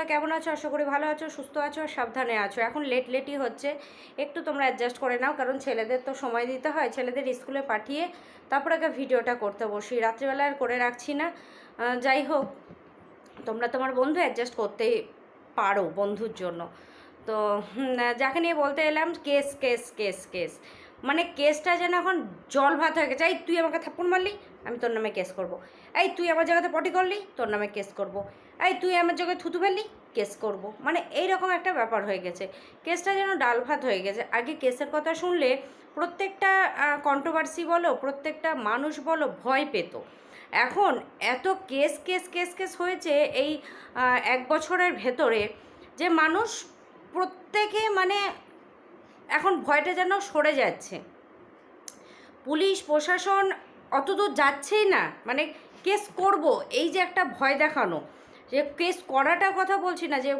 বন্ধুরা কেমন আছো? আশা করি ভালো আছো, সুস্থ আছো আর সাবধানে আছো। এখন লেট লেটই হচ্ছে। একটু তোমরা অ্যাডজাস্ট করে নাও, কারণ ছেলেদের তো সময় দিতে হয়। ছেলেদের স্কুলে পাঠিয়ে তারপর আগে ভিডিওটা করতে বসি। রাত্রিবেলা আর করে রাখছি না। যাই হোক, তোমরা তোমার বন্ধু অ্যাডজাস্ট করতেই পারো বন্ধুর জন্য। তো যাকে নিয়ে বলতে এলাম কেস কেস কেস কেস মানে কেসটা যেন এখন জল ভাত হয়ে গেছে। এই, তুই আমাকে থাপ্পড় মারলি, আমি তোর নামে কেস করব। এই, তুই আমার জায়গাতে পটি করলি, তোর নামে কেস করব। এই তুই আমার জায়গায় থুতু ফেললি? কেস করব। মানে এই রকম একটা ব্যাপার হয়ে গেছে। কেসটা যেন ডাল ভাত হয়ে গেছে। আগে কেসের কথা শুনলে প্রত্যেকটা কন্ট্রোভার্সি বলো, প্রত্যেকটা মানুষ বলো, ভয় পেত। এখন এত কেস কেস কেস কেস হয়েছে এই এক বছরের ভেতরে যে মানুষ প্রত্যেকে মানে এখন ভয়টা যেন সরে যাচ্ছে। পুলিশ, প্রশাসন অত দূর যাচ্ছেই না। মানে কেস করব, এই যে একটা ভয় দেখানো। যে কেস করাটার কথা বলছি না, যে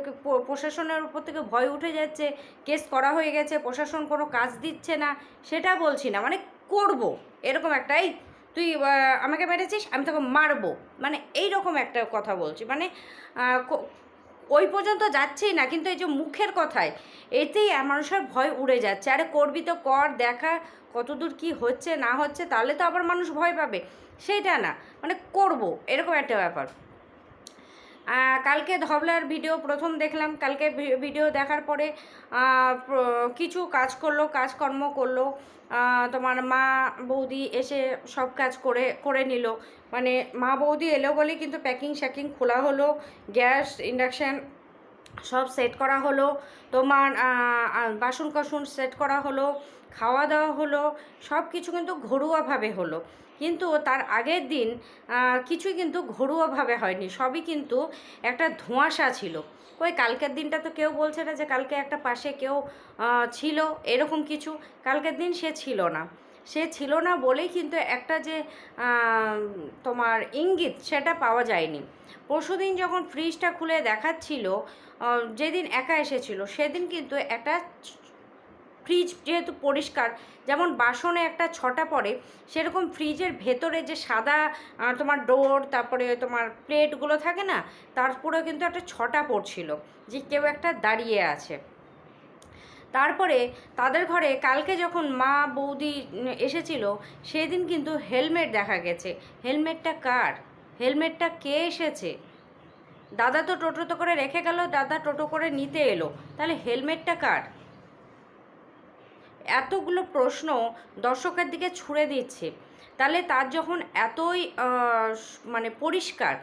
প্রশাসনের উপর থেকে ভয় উঠে যাচ্ছে, কেস করা হয়ে গেছে, প্রশাসন কোনো কাজ দিচ্ছে না, সেটা বলছি না। মানে করব, এরকম একটা এই তুই আমাকে মেরেছিস, আমি তোকে মারবো। মানে এই রকম একটা কথা বলছি। মানে ওই পর্যন্ত যাচ্ছেই না, কিন্তু এই যে মুখের কথায়, এতেই মানুষের ভয় উড়ে যাচ্ছে। আরে করবি তো কর, দেখা কতদূর কি হচ্ছে, না হচ্ছে, তাহলে তো আবার মানুষ ভয় পাবে। সেটা না। মানে করব, এরকম একটা ব্যাপার। কালকে ধবলার ভিডিও প্রথম দেখলাম। কালকে ভিডিও দেখার পরে কিছু কাজ করল, কাজকর্ম করল। তোমার মা, বৌদি এসে সব কাজ করে করে নিল। মানে মা, বৌদি এলো বলে কিন্তু প্যাকিং শ্যাকিং খোলা হলো, গ্যাস ইন্ডাকশান সব সেট করা হলো। তোমার বাসন কাসন সেট করা হলো, খাওয়া দাওয়া হলো সব কিছু কিন্তু ঘরোয়াভাবে হলো। কিন্তু তার আগের দিন কিছুই কিন্তু ঘরোয়াভাবে হয়নি, সবই কিন্তু একটা ধোঁয়াশা ছিল। ওই কালকের দিনটা তো কেউ বলছে না যে কালকে একটা পাশে কেউ ছিল, এরকম কিছু, কালকের দিন সে ছিল না। সে ছিল না বলেই কিন্তু একটা যে তোমার ইঙ্গিত সেটা পাওয়া যায়নি। পরশুদিন যখন ফ্রিজটা খুলে দেখাচ্ছিল যেদিন একা এসেছিল, সেদিন কিন্তু একটা ফ্রিজ যেহেতু পরিষ্কার, যেমন বাসনে একটা ছটা পড়ে, সেরকম ফ্রিজের ভেতরে যে সাদা তোমার ডোর তারপরে তোমার প্লেটগুলো থাকে না, তারপরেও কিন্তু একটা ছটা পড়ছিল, যে কেউ একটা দাঁড়িয়ে আছে। তারপরে তাদের ঘরে কালকে যখন মা বৌদি এসেছিল, সেদিন কিন্তু হেলমেট দেখা গেছে। হেলমেটটা কার? হেলমেটটা কে এসেছে? দাদা তো টোটোতে করে রেখে গেল, দাদা টোটো করে নিতে এলো, তাহলে হেলমেটটা কার? এতগুলো প্রশ্ন দর্শকের দিকে ছুড়ে দিচ্ছে। তাহলে তার যখন এতই মানে পরিষ্কার,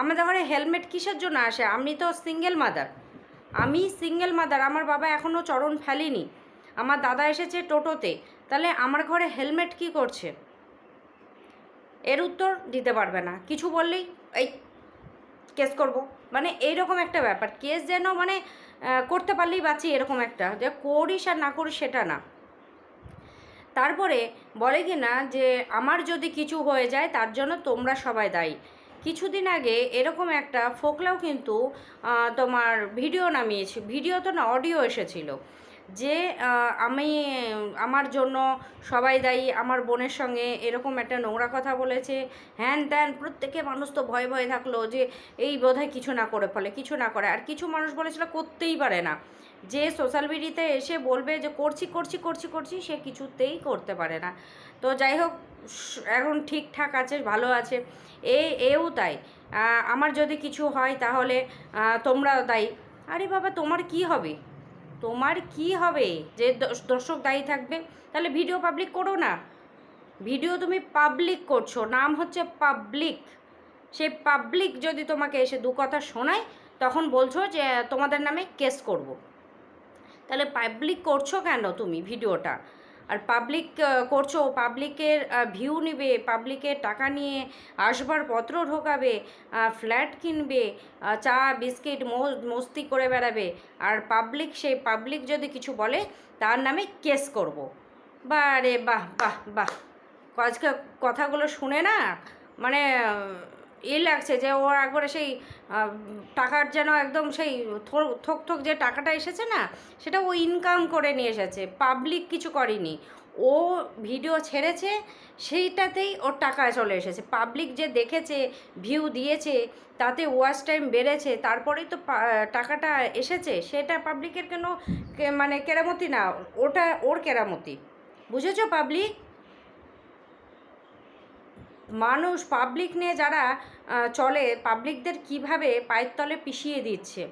আমাদের ঘরে হেলমেট কিসের জন্য আসে? আমি তো সিঙ্গেল মাদার আমি সিঙ্গেল মাদার আমার বাবা এখনও চরণ ফেলেনি। আমার দাদা এসেছে টোটোতে, তাহলে আমার ঘরে হেলমেট কি করছে? এর উত্তর দিতে পারবে না। কিছু বললেই, এই কেস করব। মানে এইরকম একটা ব্যাপার। কেস যেন মানে করতে পারলেই বাঁচি এরকম একটা। যে করিস আর না করিস সেটা না। তারপরে বলে কি না যে, আমার যদি কিছু হয়ে যায়, তার জন্য তোমরা সবাই দায়ী। কিছুদিন আগে এরকম একটা ফোকলাও কিন্তু তোমার ভিডিও নামিয়েছি, ভিডিও তো না, অডিও এসেছিল যে আমি, আমার জন্য সবাই দায়ী, আমার বোনের সঙ্গে এরকম একটা নোংরা কথা বলেছে, হ্যান ত্যান, প্রত্যেকে মানুষ তো ভয়ে ভয়ে থাকল যে, এই বোধহয় কিছু না করে ফলে, কিছু না করে। আর কিছু মানুষ বলেছিল, করতেই পারে না। যে সোশ্যাল মিডিয়াতে এসে বলবে যে করছি করছি করছি করছি, সে কিছুতেই করতে পারে না। তো যাই হোক এখন ঠিকঠাক আছে, ভালো আছে। এ, এও তাই। আমার যদি কিছু হয় তাহলে তোমরাও দায়ী আরে বাবা, তোমার কি হবে? তোমার কি হবে? যে দর্শ- দর্শক দায়ী থাকবে, তাহলে ভিডিও পাবলিক করো না। ভিডিও তুমি পাবলিক করছ, নাম হচ্ছে পাবলিক সেই পাবলিক যদি তোমাকে এসে দু কথা শোনায়, তখন বলছো যে, তোমাদের নামে কেস করব। তাহলে পাবলিক করছ কেন তুমি ভিডিওটা? আর পাবলিক করছ পাবলিকের ভিউ নেবে পাবলিকের টাকা নিয়ে আসবার পত্র ঢোকাবে ফ্ল্যাট কিনবে চা, বিস্কিট মস্তি করে বেড়াবে। আর পাবলিক সেই পাবলিক যদি কিছু বলে, তার নামে কেস করব। বাহ রে বাহ বাহ বাহ। আজকে কথাগুলো শুনে না মানে ই লাগছে যে ওর একবারে সেই টাকার যেন একদম সেই থোক থোক যে টাকাটা এসেছে না, সেটা ও ইনকাম করে নিয়ে এসেছে। পাবলিক কিছু করেনি। ও ভিডিও ছেড়েছে, সেইটাতেই ওর টাকা চলে এসেছে। পাবলিক যে দেখেছে ভিউ দিয়েছে, তাতে ওয়াচ টাইম বেড়েছে, তারপরেই তো টাকাটা এসেছে, সেটা পাবলিকের কেন মানে কেরামতি না। ওটা ওর কেরামতি। বুঝেছ পাবলিক মানুষ পাবলিক নিয়ে যারা চলে পাবলিকদের কীভাবে পায়ের তলে পিষিয়ে দিচ্ছে?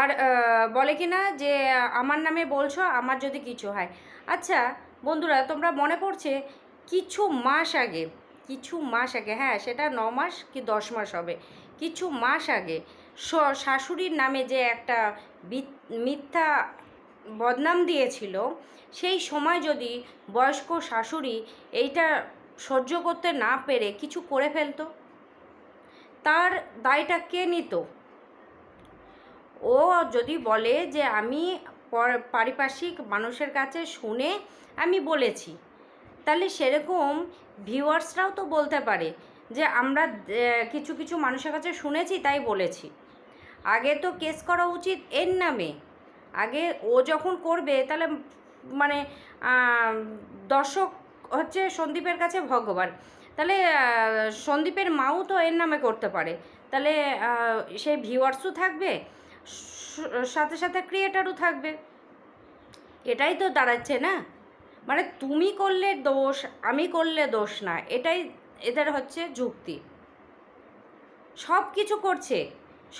আর বলে কি না যে, আমার নামে বলছো, আমার যদি কিছু হয়। আচ্ছা বন্ধুরা, তোমরা মনে পড়ছে, কিছু মাস আগে, কিছু মাস আগে হ্যাঁ সেটা ন মাস কি দশ মাস হবে, কিছু মাস আগে শাশুড়ির নামে যে একটা মিথ্যা বদনাম দিয়েছিল, সেই সময় যদি বয়স্ক শাশুড়ি এইটা সহ্য করতে না পেরে কিছু করে ফেলতো। তার দায়টা কে নিত? ও যদি বলে যে আমি পারিপার্শ্বিক মানুষের কাছে শুনে আমি বলেছি, তাহলে সেরকম ভিউয়ার্সরাও তো বলতে পারে যে আমরা কিছু কিছু মানুষের কাছে শুনেছি, তাই বলেছি। আগে তো কেস করা উচিত এর নামে। আগে ও যখন করবে, তাহলে মানে দর্শক হচ্ছে সন্দীপের কাছে ভগবান। তাহলে সন্দীপের মাও তো এর নামে করতে পারে। তাহলে সেই ভিউয়ার্সও থাকবে সাথে সাথে ক্রিয়েটারও থাকবে। এটাই তো দাঁড়াচ্ছে না? মানে তুমি করলে দোষ, আমি করলে দোষ না, এটাই এদের হচ্ছে যুক্তি। সব কিছু করছে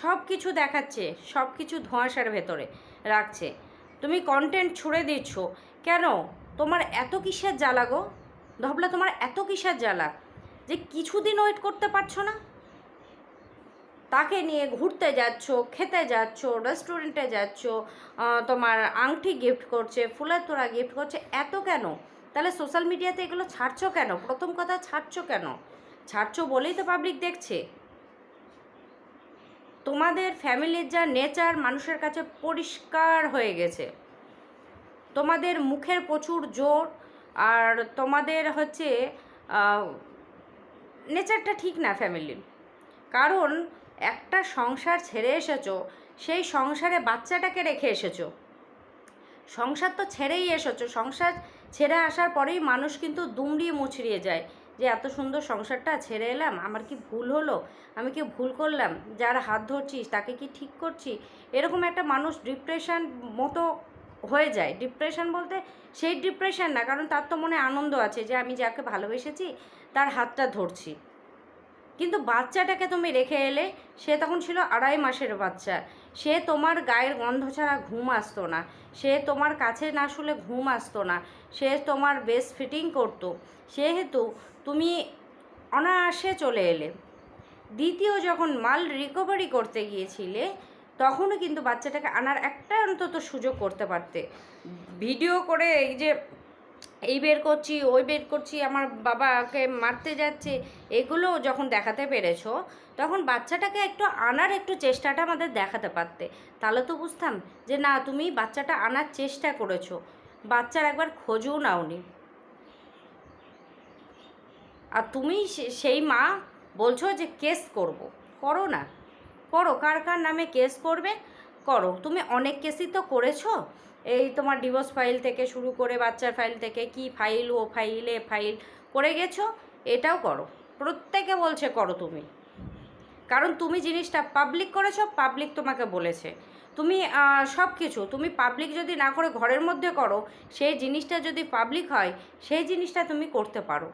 সব কিছু দেখাচ্ছে সব কিছু ধোঁয়াশার ভেতরে রাখছে। তুমি কন্টেন্ট ছুড়ে দিচ্ছ। কেন? তোমার এত কিসের জ্বালা গো? ধবলা তোমার এত কিসের জ্বালা? যে কিছুদিন ওয়েট করতে পারছ না? তাকে নিয়ে ঘুরতে যাচ্ছ, খেতে যাচ্ছ রেস্টুরেন্টে যাচ্ছ তোমার আংটি গিফট করছে, ফুলের তোড়া গিফট করছে, এত কেন? তাহলে সোশ্যাল মিডিয়াতে এগুলো ছাড়ছো কেন? প্রথম কথা, ছাড়ছো কেন? ছাড়ছো বলেই তো পাবলিক দেখছে। তোমাদের ফ্যামিলির যা নেচার মানুষের কাছে পরিষ্কার হয়ে গেছে। তোমাদের মুখের প্রচুর জোর আর তোমাদের হচ্ছে নেচারটা ঠিক না ফ্যামিলির কারণ একটা সংসার ছেড়ে এসেছ, সেই সংসারে বাচ্চাটাকে রেখে এসেছ। সংসার তো ছেড়েই এসেছ, সংসার ছেড়ে আসার পরেই মানুষ কিন্তু দুমড়িয়ে মুছড়িয়ে যায় যে, এত সুন্দর সংসারটা, ছেড়ে এলাম, আমার কি ভুল হলো? আমি কি ভুল করলাম? যার হাত ধরছিস, তাকে কি ঠিক করছি? এরকম একটা মানুষ ডিপ্রেশন মতো হয়ে যায়। ডিপ্রেশন বলতে সেই ডিপ্রেশন না, কারণ তার তো মনে আনন্দ আছে যে আমি যাকে ভালোবেসেছি, তার হাতটা ধরছি। কিন্তু বাচ্চাটাকে তুমি রেখে এলে, সে তখন ছিল আড়াই মাসের বাচ্চা। সে তোমার গায়ের গন্ধ ছাড়া ঘুম আসতো না। সে তোমার কাছে না শুলে ঘুম আসতো না। সে তোমার বেস ফিটিং করতো। সেহেতু তুমি অনায়াসে চলে এলে। দ্বিতীয় যখন মাল রিকভারি করতে গিয়েছিলে তখনও কিন্তু বাচ্চাটাকে আনার একটা অন্তত সুযোগ করতে পারতে। ভিডিও করে এই যে, এই বের করছি, ওই বের করছি, আমার বাবাকে মারতে যাচ্ছে, এগুলো যখন দেখাতে পেরেছ, তখন বাচ্চাটাকে একটু আনার একটু চেষ্টাটা আমাদের দেখাতে পারতে। তাহলে তো বুঝতাম যে না, তুমি বাচ্চাটা আনার চেষ্টা করেছ, বাচ্চার একবার খোঁজও নাওনি। আর তুমি সেই মা বলছো যে কেস করব, করো না। করো, কার কার নামে কেস করবে, করো। তুমি অনেক কেসই তো করেছ। এই তোমার ডিভোর্স ফাইল থেকে শুরু করে বাচ্চার ফাইল থেকে কি ফাইল ও ফাইল এ ফাইল করে গেছো, এটাও করো। প্রত্যেকে বলছে করো তুমি। কারণ তুমি জিনিসটা পাবলিক করেছ পাবলিক তোমাকে বলেছে। তুমি সব কিছু তুমি পাবলিক যদি না করে ঘরের মধ্যে করো, সেই জিনিসটা যদি পাবলিক হয়, সেই জিনিসটা তুমি করতে পারো।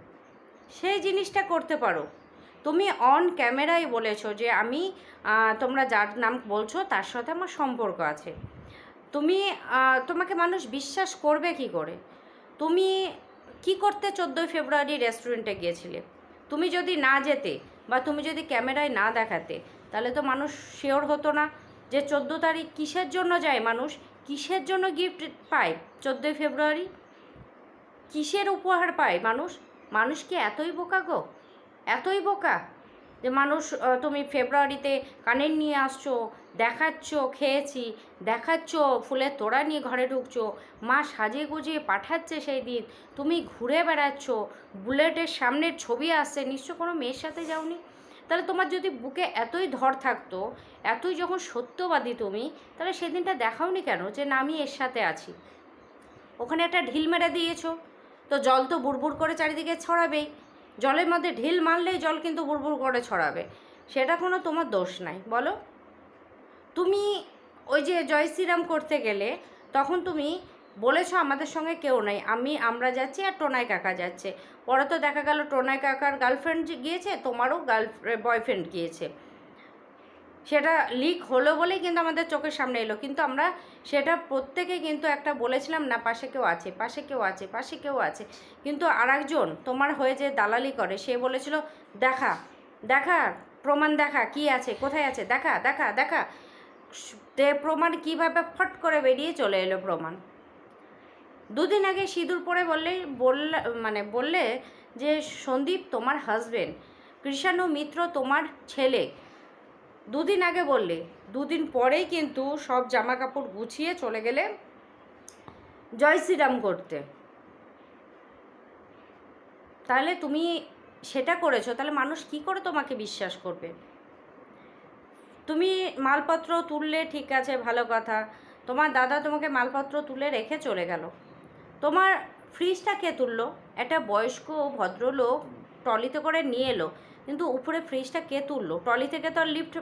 সেই জিনিসটা করতে পারো। তুমি অন ক্যামেরায় বলেছ যে আমি তোমরা যার নাম বলছো তার সাথে আমার সম্পর্ক আছে। তুমি তোমাকে মানুষ বিশ্বাস করবে কি করে? তুমি কি করতে চোদ্দোই ফেব্রুয়ারি রেস্টুরেন্টে গিয়েছিলে? তুমি যদি না যেতে বা তুমি যদি ক্যামেরায় না দেখাতে, তাহলে তো মানুষ শিওর হতো না যে চোদ্দ তারিখ কিসের জন্য যায় মানুষ? কিসের জন্য গিফট পায় চোদ্দোই ফেব্রুয়ারি? কিসের উপহার পায় মানুষ? মানুষ কি এতই বোকা গো? এতই বোকা যে মানুষ তুমি ফেব্রুয়ারিতে কানের নিয়ে আসছো, দেখাচ্ছ, খেয়েছি, দেখাচ্ছ, ফুলের তোড়া নিয়ে ঘরে ঢুকছো, মা সাজিয়ে গুজিয়ে পাঠাচ্ছে সেই দিন, তুমি ঘুরে বেড়াচ্ছ, বুলেটের সামনের ছবি আসছে, নিশ্চয় কোনো মেয়ের সাথে যাওনি? তাহলে তোমার যদি বুকে এতই ধর থাকতো, এতই যখন সত্যবাদী তুমি, তাহলে সেদিনটা দেখাওনি কেন যে না আমি এর সাথে আছি? ওখানে একটা ঢিল মেরে দিয়েছ, তো জল তো বুড়বুড় করে চারিদিকে ছড়াবেই। জলের মধ্যে ঢিল মারলেই জল কিন্তু বুড়বুড় করে ছড়াবে। সেটা কোনো তোমার দোষ নাই, বলো? তুমি ওই যে জয় শ্রীরাম করতে গেলে তখন তুমি বলেছ আমাদের সঙ্গে কেউ নাই, আমি, আমরা যাচ্ছি আর টোনায় কাকা যাচ্ছে। পরে তো দেখা গেল টোনায় কাকার গার্লফ্রেন্ড গিয়েছে, তোমারও গার্ল বয়ফ্রেন্ড গিয়েছে। সেটা লিক হলো বলেই কিন্তু আমাদের চোখের সামনে এলো। কিন্তু আমরা সেটা প্রত্যেকে কিন্তু একটা বলেছিলাম না, পাশে কেউ আছে, পাশে কেউ আছে, পাশে কেউ আছে। কিন্তু আরেকজন তোমার হয়ে যে দালালি করে, সে বলেছিল, দেখা দেখা, প্রমাণ দেখা, কি আছে, কোথায় আছে? দেখা দেখা দেখা। প্রমাণ কীভাবে ফট করে বেরিয়ে চলে এলো প্রমাণ। দুদিন আগে সিঁদুর পরে বললে বললে মানে বললে যে, সন্দীপ তোমার হাজবেন্ড কৃষাণু মিত্র তোমার ছেলে। দুদিন আগে বললে, দুদিন পরেই কিন্তু সব জামা কাপড় গুছিয়ে চলে গেলে জয় শ্রীরাম করতে। তাহলে তুমি সেটা করেছ, তাহলে মানুষ কি করে তোমাকে বিশ্বাস করবে? তুমি মালপত্র তুললে ঠিক আছে, ভালো কথা। তোমার দাদা তোমাকে মালপত্র তুলে রেখে চলে গেল। তোমার ফ্রিজটা কে তুললো? একটা বয়স্ক ভদ্রলোক ট্রলিতে করে নিয়ে এলো, কিন্তু উপরে ফ্রিজটা কে তুললো? ট্রলি থেকে তো আর লিফট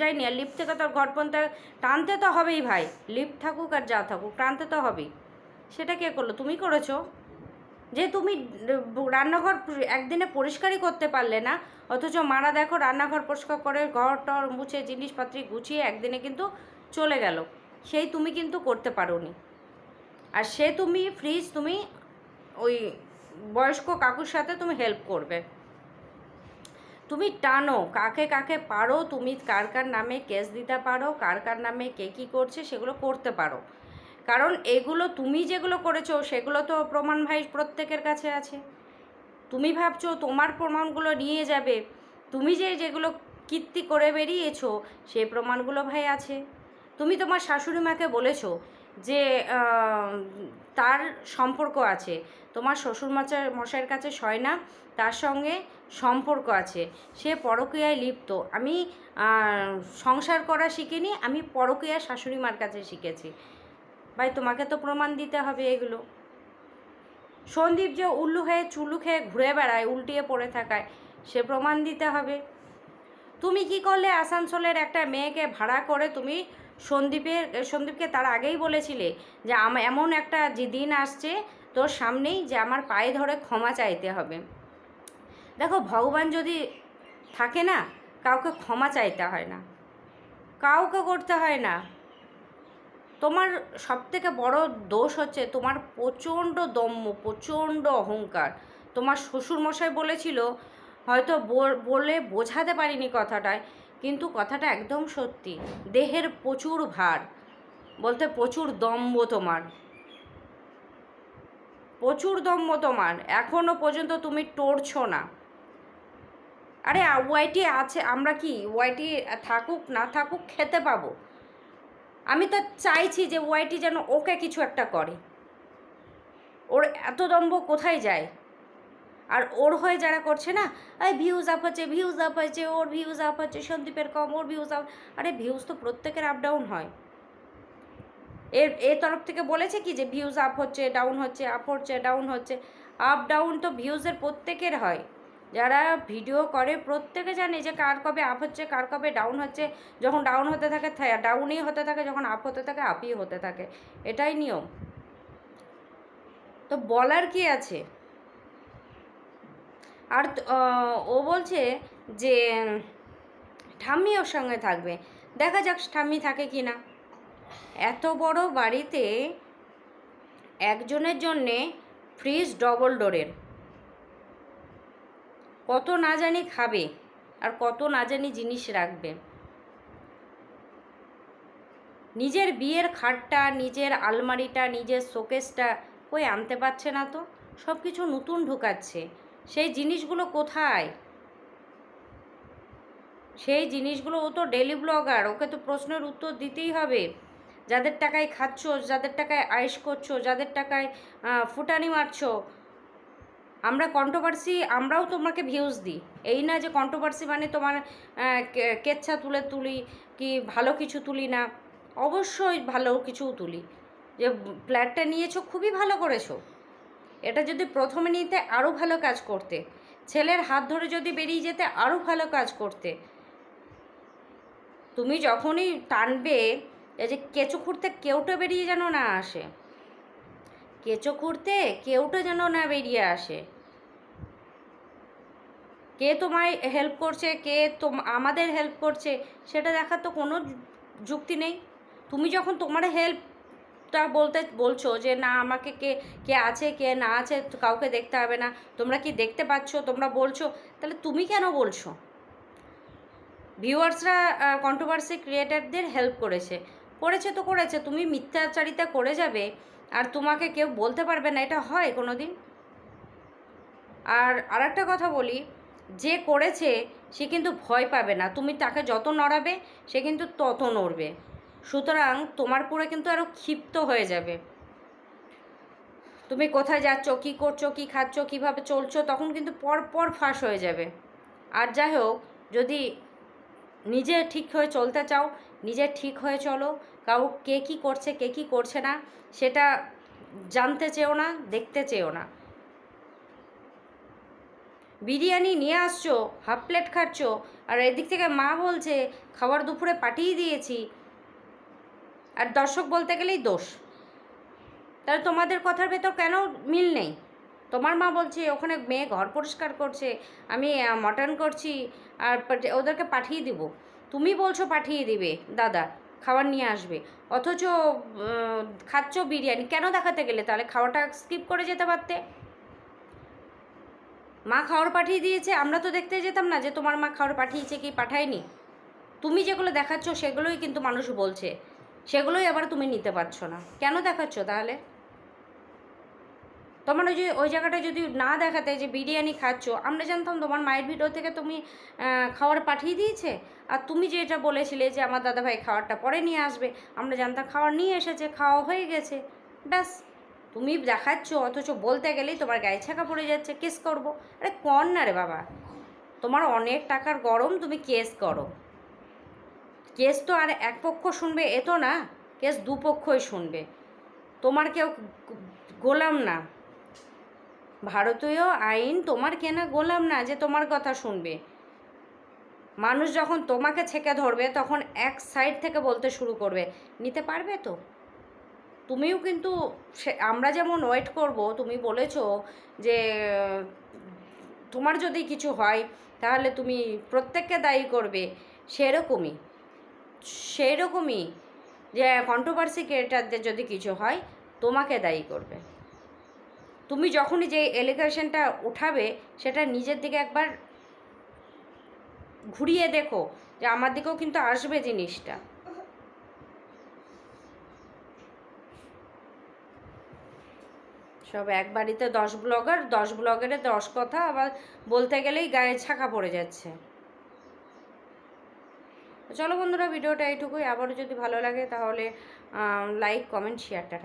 যায়নি আর লিফট থেকে তো আর ঘর পর্যন্ত টানতে তো হবেই ভাই। লিফট থাকুক আর যা থাকুক, টানতে তো হবেই। সেটা কে করল? তুমি করেছ? যে তুমি রান্নাঘর একদিনে পরিষ্কারই করতে পারলে না, অথচ মারা দেখো রান্নাঘর পরিষ্কার করে ঘর টর মুছে জিনিসপাতি গুছিয়ে একদিনে কিন্তু চলে গেল। সেই তুমি কিন্তু করতে পারোনি। আর সে তুমি, ফ্রিজ তুমি ওই বয়স্ক কাকুর সাথে তুমি হেল্প করবে। তুমি টানো, কাকে কাকে পারো, তুমি কার কার নামে কেস দিতে পারো, কার কার নামে কে কী করছে সেগুলো করতে পারো। কারণ এগুলো তুমি যেগুলো করেছ, সেগুলো তো প্রমাণ ভাই প্রত্যেকের কাছে আছে। তুমি ভাবছ তোমার প্রমাণগুলো নিয়ে যাবে। তুমি যে যেগুলো কীর্তি করে বেরিয়েছো সেই প্রমাণগুলো ভাই আছে। তুমি তোমার শাশুড়ি মাকে বলেছ যে তার সম্পর্ক আছে। তোমার শ্বশুর মশাই মশাইয়ের কাছে শয় না তার সঙ্গে সম্পর্ক আছে। সে পরকীয়ায় লিপ্ত। আমি সংসার করা শিখিনি, আমি পরকীয়া শাশুড়ি মার কাছে শিখেছি। ভাই, তোমাকে তো প্রমাণ দিতে হবে এগুলো। সন্দীপ যে উল্লু হয়ে চুলু খেয়ে ঘুরে বেড়ায়, উল্টিয়ে পড়ে থাকায়, সে প্রমাণ দিতে হবে। তুমি কি করলে আসানসোলের একটা মেয়েকে ভাড়া করে তুমি সন্দীপের, সন্দীপকে তার আগেই বলেছিলে যে এমন একটা যে দিন আসছে তোর সামনেই যে আমার পায়ে ধরে ক্ষমা চাইতে হবে। দেখো, ভগবান যদি থাকে না, কাউকে ক্ষমা চাইতে হয় না। কাউকে করতে হয় না। তোমার সবথেকে বড় দোষ হচ্ছে তোমার প্রচণ্ড দম্য প্রচণ্ড অহংকার। তোমার শ্বশুরমশাই বলেছিল, হয়তো বলে বোঝাতে পারিনি কথাটায় কিন্তু কথাটা একদম সত্যি, দেহের প্রচুর ভার, বলতে প্রচুর দম্ভ তোমার। প্রচুর দম্ভ তোমার এখনও পর্যন্ত তুমি টরছো না। আরে ওয়াইটি আছে, আমরা কি ওয়াইটি থাকুক, না থাকুক, খেতে পাবো। আমি তো চাইছি যে ওয়াইটি যেন ওকে কিছু একটা করে। ওর এত দম্ভ কোথায় যায়? আর ওর হয়ে যারা করছে না, এই ভিউজ আপ হচ্ছে ভিউজ আপ হচ্ছে, ওর ভিউজ আপ হচ্ছে, সন্দীপের কম, ওর ভিউজ আপ আরে ভিউজ তো প্রত্যেকের আপ ডাউন হয়। এর এর তরফ থেকে বলেছে কি যে ভিউজ আপ হচ্ছে ডাউন হচ্ছে আপ হচ্ছে ডাউন হচ্ছে আপ ডাউন তো ভিউজের প্রত্যেকের হয়। যারা ভিডিও করে, প্রত্যেকে জানে যে কার কবে আপ হচ্ছে, কার কবে ডাউন হচ্ছে। যখন ডাউন হতে থাকে ডাউনই হতে থাকে, যখন আপ হতে থাকে আপই হতে থাকে। এটাই নিয়ম। তো বলার কি আছে? আর ও বলছে যে, ঠাম্মি ওর সঙ্গে থাকবে। দেখা যাক ঠাম্মি থাকে কি না। এত বড় বাড়িতে একজনের জন্যে ফ্রিজ ডবল ডোরের। কত না জানি খাবে আর কত না জানি জিনিস রাখবে। নিজের বিয়ের খাটটা, নিজের আলমারিটা, নিজের শোকেসটা কই আনতে পারছে না তো? সব কিছু নতুন ঢোকাচ্ছে। সেই জিনিসগুলো কোথায়? সেই জিনিসগুলো ও তো ডেলি ব্লগার ওকে তো প্রশ্নের উত্তর দিতেই হবে। যাদের টাকায় খাচ্ছ, যাদের টাকায় আয়েস করছ, যাদের টাকায় ফুটানি মারছো, আমরা কন্ট্রোভার্সি আমরাও তোমাকে ভিউজ দিই। এই না যে কন্ট্রোভার্সি মানে তোমার কেচ্ছা তুলে তুলি কি ভালো কিছু তুলি না। অবশ্যই ভালো কিছুও তুলি। যে ফ্ল্যাটটা নিয়েছো, খুবই ভালো করেছ। এটা যদি প্রথমে নিতে আরও ভালো কাজ করতে। ছেলের হাত ধরে যদি বেরিয়ে যেতে আরও ভালো কাজ করতে। তুমি যখনই টানবে, এই যে কেঁচো খুঁড়তে কেউটা বেরিয়ে যেন না আসে। কেঁচো খুঁড়তে কেউটা যেন না বেরিয়ে আসে। কে তোমায় হেল্প করছে, কে তোম, আমাদের হেল্প করছে, সেটা দেখার তো কোনো যুক্তি নেই। তুমি যখন তোমার হেল্পটা বলতে বলছো যে, না, আমাকে কে কে আছে, কে না আছে, কাউকে দেখতে হবে না। তোমরা কি দেখতে পাচ্ছ? তোমরা বলছো? তাহলে তুমি কেন বলছো? ভিউয়ার্সরা কন্ট্রোভার্সি ক্রিয়েটারদের হেল্প করেছে। করেছে তো করেছে, তুমি মিথ্যাচারিতা করে যাবে আর তোমাকে কেউ বলতে পারবে না, এটা হয় কোনো দিন আর আরেকটা কথা বলি, যে করেছে সে কিন্তু ভয় পাবে না। তুমি তাকে যত নড়াবে, সে কিন্তু তত নড়বে। সুতরাং তোমার পরে কিন্তু আরও ক্ষিপ্ত হয়ে যাবে। তুমি কোথায় যাচ্ছ, কী করছ, কী খাচ্ছ, কীভাবে চলছো, তখন কিন্তু পর পর ফাঁস হয়ে যাবে। আর যাই হোক, যদি নিজে ঠিক হয়ে চলতে চাও, নিজে ঠিক হয়ে চলো কাউ কে কী করছে, কে কী করছে না, সেটা জানতে চেও না, দেখতে চেও না। বিরিয়ানি নিয়ে আসছো, হাফ প্লেট খাচ্ছ, আর এদিক থেকে মা বলছে, খাবার দুপুরে পাঠিয়ে দিয়েছি আর দর্শক বলতে গেলেই দোষ। তাহলে তোমাদের কথার ভেতর কেন মিল নেই? তোমার মা বলছে, ওখানে মেয়ে ঘর পরিষ্কার করছে, আমি মটন করছি, আর ওদেরকে পাঠিয়ে দিব। তুমি বলছো পাঠিয়ে দিবে, দাদা, খাবার নিয়ে আসবে। অথচ খাচ্ছ বিরিয়ানি, কেন দেখাতে গেলে? তাহলে খাওয়াটা স্কিপ করে যেতে পারতে। মা খাওয়ার পাঠিয়ে দিয়েছে, আমরা তো দেখতে যেতাম না যে তোমার মা খাওয়ার পাঠিয়েছে কি পাঠায়নি। তুমি যেগুলো দেখাচ্ছ সেগুলোই কিন্তু মানুষ বলছে। সেগুলোই আবার তুমি নিতে পারছ না। কেন দেখাচ্ছ তাহলে? তোমার ওই যে, ওই জায়গাটা যদি না দেখাতে যে বিরিয়ানি খাচ্ছ, আমরা জানতাম তোমার মায়ের ভিডিও থেকে তুমি খাবার পাঠিয়ে দিয়েছে। আর তুমি যেটা বলেছিলে যে আমার দাদাভাই খাবারটা পরে নিয়ে আসবে, আমরা জানতাম খাবার নিয়ে এসেছে, খাওয়া হয়ে গেছে। ব্যাস, তুমি দেখাচ্ছ, অথচ বলতে গেলেই তোমার গায়ে ছাকা পড়ে যাচ্ছে, কেস করব। আরে কর না রে বাবা। তোমার অনেক টাকার গরম, তুমি কেস করো। কেস তো আর এক পক্ষ শুনবে, এ তো না, কেস দুপক্ষই শুনবে। তোমার কেউ গোলাম না। ভারতীয় আইন তোমার কেনা গোলাম না যে তোমার কথা শুনবে। মানুষ যখন তোমাকে ছেঁকে ধরবে, তখন এক সাইড থেকে বলতে শুরু করবে। নিতে পারবে তো? তুমিও কিন্তু সে, আমরা যেমন ওয়েট করব, তুমি বলেছ যে, তোমার যদি কিছু হয়, তাহলে তুমি প্রত্যেককে দায়ী করবে, সেরকমই। সেরকমই যে কন্ট্রোভার্সি ক্রিয়েটারদের যদি কিছু হয়, তোমাকে দায়ী করবে। তুমি যখনই যে এলিগেশনটা উঠাবে, সেটা নিজের দিকে একবার ঘুরিয়ে দেখো যে আমার দিকেও কিন্তু আসবে জিনিসটা। সব এক বাড়িতে দশ ব্লগার দশ ব্লগারে দশ কথা আবার বলতে গেলেই গায়ে ছাকা পড়ে যাচ্ছে। চলো বন্ধুরা ভিডিওটা এইটুকুই। আবারও যদি ভালো লাগে তাহলে লাইক কমেন্ট শেয়ারটা